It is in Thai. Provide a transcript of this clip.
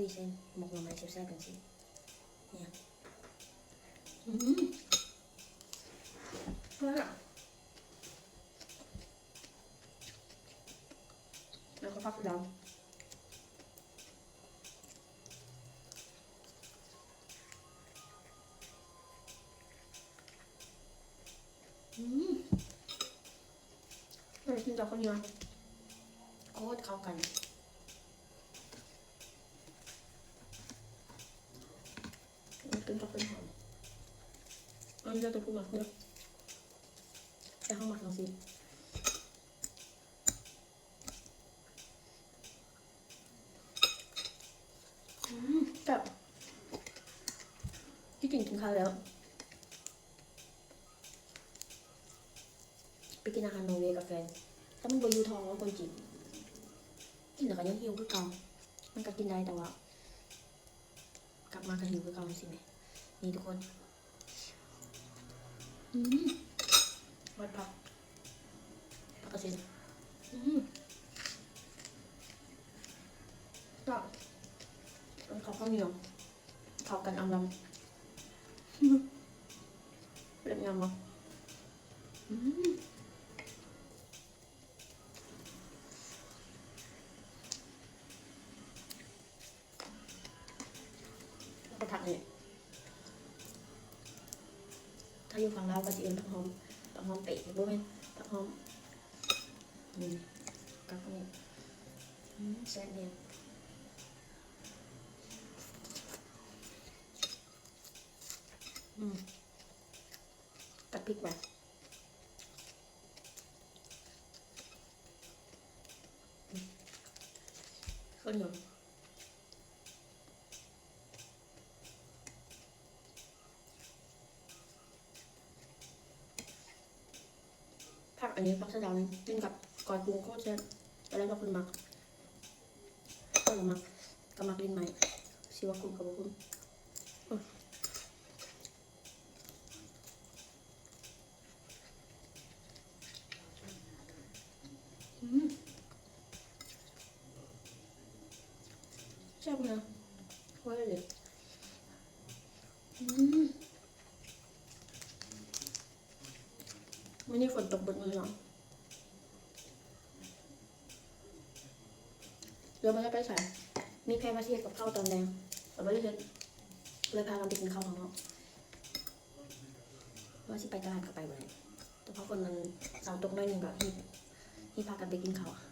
คุยเส้นหมกหน่อไม้แซ่บๆกันสิเนี่ยอืมเฮ้ยแล้วก็พักดำอืม เออกินตรเข้ากันมันเป็นกับเป็นหอมอันนี้จะตัวผู้หมักเด้อแต่ห้องหมักทั้งสิ้นอืมแบบที่จริงกินข้าวแล้ว ไปกินอาหารนอร์เวย์กับแฟนแต่มันบอยู่ทองว่าคนจีนกินแต่ก็ยังหิวคือเก่ามันก็กินได้แต่ว่า กลับมากันหิวคือเก่าสิแม่ นี่ทุกคนอืมวัดผักผักกระเซ็นอืมก็มันเขาข้าวเหนียวเข้ากันอำลำเรียบงามวะอืมแล้วก็ผักเนี่ย ถ้าอยู่ฝั่งลาก็จะเอ็นผักหอมผักหอมเปะบ่แม่นผักหอมนี่กับนี่อืมแซ่บเนี่ยอืมตัดพริกไปข้าวเหนียว ผักอันนี้ผักสะเดานี่กินกับกอยกุ้งโคตรแซ่บอะไรก็คุณมักก็มักก็มักลิ้นไหมสิว่าคุณกับคุณอืมแซ่บนะว่าเลยอืม วันนี้ฝนตกบนเมืองเดี๋ยวมันจะไปใส่มีแพรมาเทียบกับข้าวตอนแดงแต่ไม่ได้เห็นเลยพากันไปกินข้าวข้างนอกว่าสิไปตลาดก็ไปบ่ได้แต่เพราะคนมันเสาวตกน้อยหนึ่งก็ที่ที่พากันไปกินข้าวอะ